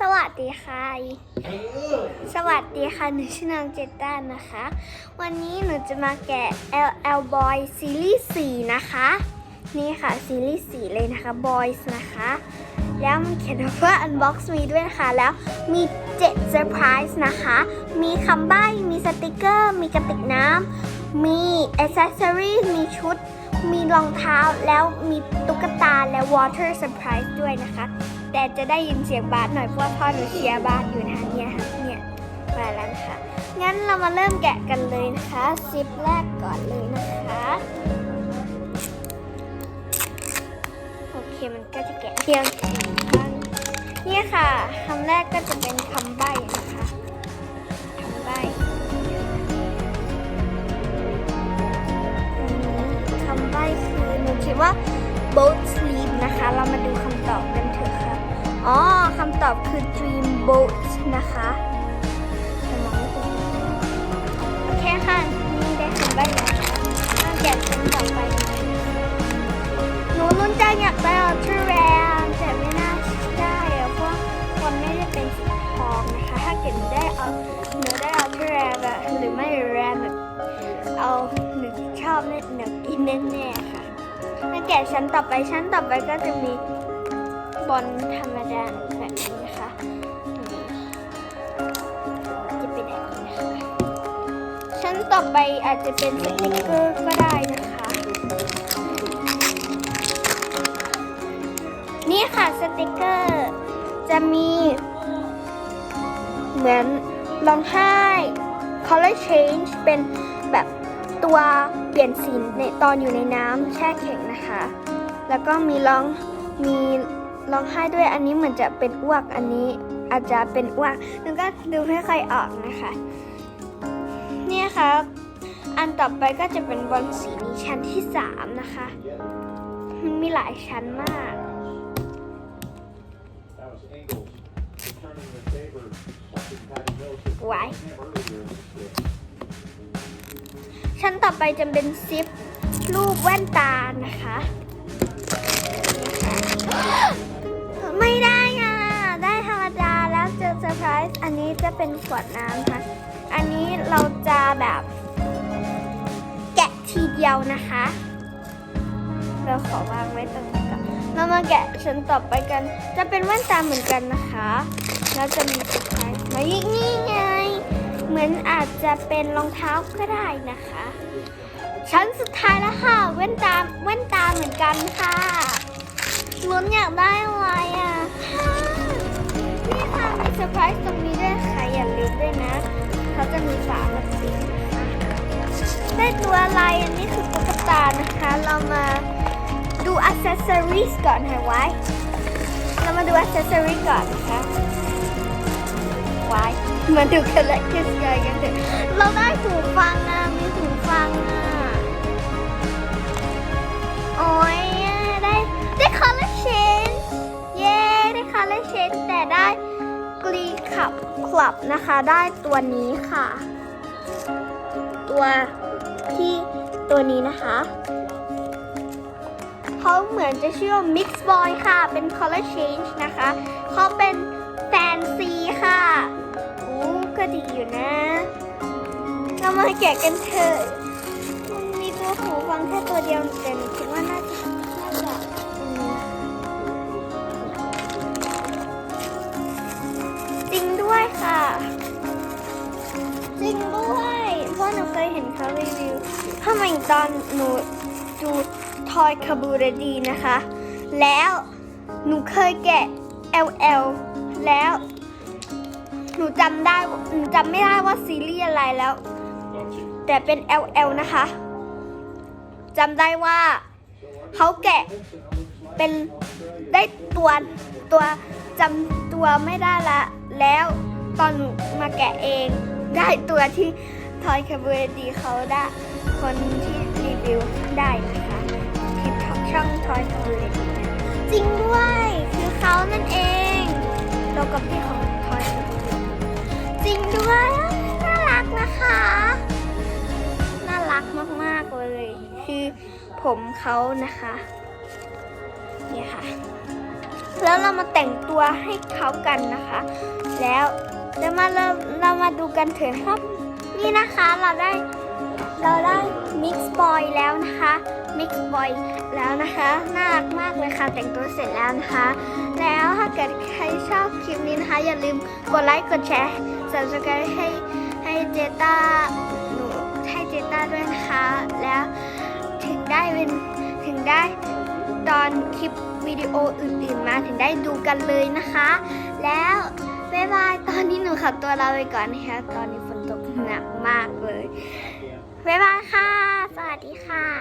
สวัสดีค่ะ สวัสดีค่ะ หนูชื่อนางเจต้านะคะ วันนี้หนูจะมาแกะ LL Boy ซีรีส์4นะคะ นี่ค่ะซีรีส์4เลยนะคะ Boys นะคะ แล้วมันเขียนว่า Unbox มีด้วยนะคะ แล้วมี7เซอร์ไพรส์นะคะ มีคำใบ้ มีสติกเกอร์ มีกระติกน้ำ มีอ c เซ s ซอรี่มีชุด มีรองเท้า แล้วมีตุ๊กตา และ Water Surprise ด้วยนะคะ แต่จะได้ยินเสียงบาสหน่อยเพราะพ่อหนูเชียร์บาสอยู่นะคะเนี่ยค่ะเนี่ยมาแล้วนะคะงั้นเรามาเริ่มแกะกันเลยนะคะซิปแรกก่อนเลยนะคะโอเคมันก็จะแกะเพียงสี่ครั้งเนี่ยค่ะคำแรกก็จะเป็นคำใบ้นะคะคำใบ้คำใบ้คือหนูคิดว่า boat sleep นะคะ เรามาดูคำตอบกันเถอะ อ๋อคำตอบคือ dream boat นะคะแต่มองไม่เห็นโอเคค่ะ นี่ได้คำใบ้แล้วค่ะถ้าแกะเป็นต่อไป หนูลุ้นใจอยากได้อัลตร้าแรมแต่ไม่น่าได้เพราะคนไม่ได้เป็นสีทองนะคะ ถ้าเกิดได้เอาหนูได้อัลตร้าแรมอะหรือไม่แรมแบบเอาหนูชอบเนี่ยหนูกินแน่ๆค่ะถ้าแกะชั้นต่อไปชั้นต่อไปก็จะมี บอลธรรมดาแบบนี้นะคะนี่จะเป็นแบบนี้นะคะชั้นต่อไปอาจจะเป็นสติกเกอร์ก็ได้นะคะ นี่ค่ะสติกเกอร์จะมี เหมือนร้องไห้ color change เป็นแบบตัวเปลี่ยนสีในตอนอยู่ในน้ำแช่แข็งนะคะ แล้วก็มีร้องมี ร้องไห้ด้วยอันนี้เหมือนจะเป็นอ้วกอันนี้อาจจะเป็นอ้วกนึกก็ดูไม่ค่อยออกนะคะ เนี่ยครับ อันต่อไปก็จะเป็นบอลสีนี้ชั้นที่3นะคะ มันมีหลายชั้นมาก That was Ingles returning the favor. Something Patty Mills had Why? told him earlier in this game. ชั้นต่อไปจะเป็นซิปรูปแว่นตานะคะ อันนี้จะเป็นขวดน้ำค่ะ อันนี้เราจะแบบแกะทีเดียวนะคะ เราขอวางไว้ตรงนี้ก่อนเรามาแกะชั้นต่อไปกัน จะเป็นแว่นตาเหมือนกันนะคะ แล้วจะมีเซอร์ไพรส์มาอีกนี่ไง เหมือนอาจจะเป็นรองเท้าก็ได้นะคะ ชั้นสุดท้ายแล้วค่ะแว่นตาแว่นตาเหมือนกันค่ะลุ้นอยากได้อะไรอะ อร์ไพรส์ตรงนี้ด้วยค่ะอย่าลืมด้วยนะ เขาจะมีฝาแบบนี้นะได้ตัวอะไรอันนี้คือตุ๊กตานะคะ เรามาดูอ c เซ s ซอรีสก่อนค่ะไว้ เรามาดูอ c เซ s ซอรีก่อนนะคะไว้มาดูกันและคิสกันกันเถอะเราได้หูฟังอะ มีหูฟังอะ โอ้ยได้ได้คอลเลคชันเย้ ได้คอลเลคชันแต่ได้ กรีขับคลับนะคะ ได้ตัวนี้ค่ะ ตัวที่ตัวนี้นะคะเขาเหมือนจะชื่อ Mix Boy ค่ะ เป็น Color Change นะคะเขาเป็นแฟนซีค่ะโอ้ก็ดีอยู่นะ เรามาแกะกันเถอะมันมีตัวหูฟังแค่ตัวเดียวแต่หนูคิดว่าน่าจะ เห็นเขารีวิวถ้ามตอนหนูดูทอยคาบูรดีนะคะ แล้วหนูเคยแกะ LL แล้วหนูจำได้หนูจำไม่ได้ว่าซีรีส์อะไรแล้ว แต่เป็น LL นะคะจำได้ว่าเขาแกะเป็นได้ตัวตัวจำตัวไม่ได้ละ แล้วตอนหนูมาแกะเองได้ตัวที่ ทอยคาบูเรดีเขาได้คนที่รีวิวได้นะคะที่ช่องทอยคาบูเรดีจริงด้วยคือเขานั่นเองเรากับพี่ของทอยคาบูเรดีจริงด้วยน่ารักนะคะ น่ารักมากๆเลย คือผมเขานะคะเนี่ยค่ะแล้วเรามาแต่งตัวให้เขากันนะคะ แล้วจะมาเริ่มเรามาดูกันเถอะครับ นี่นะคะเราได้เราได้ mix boy แล้วนะคะ mix boy แล้วนะคะน่ารักมากเลยค่ะแต่งตัวเสร็จแล้วนะคะ แล้วถ้าเกิดใครชอบคลิปนี้นะคะ อย่าลืมกดไลค์กดแชร์ subscribe ให้ให้เจต้าหนูให้เจต้าด้วยนะคะ แล้วถึงได้เป็นถึงได้ตอนคลิปวิดีโออื่นๆมาถึงได้ดูกันเลยนะคะ แล้วบ๊ายบายตอนนี้หนูขับตัวลาไปก่อนนะคะตอนนี้ ตกหนักมากเลยบ๊ายบายค่ะ สวัสดีค่ะ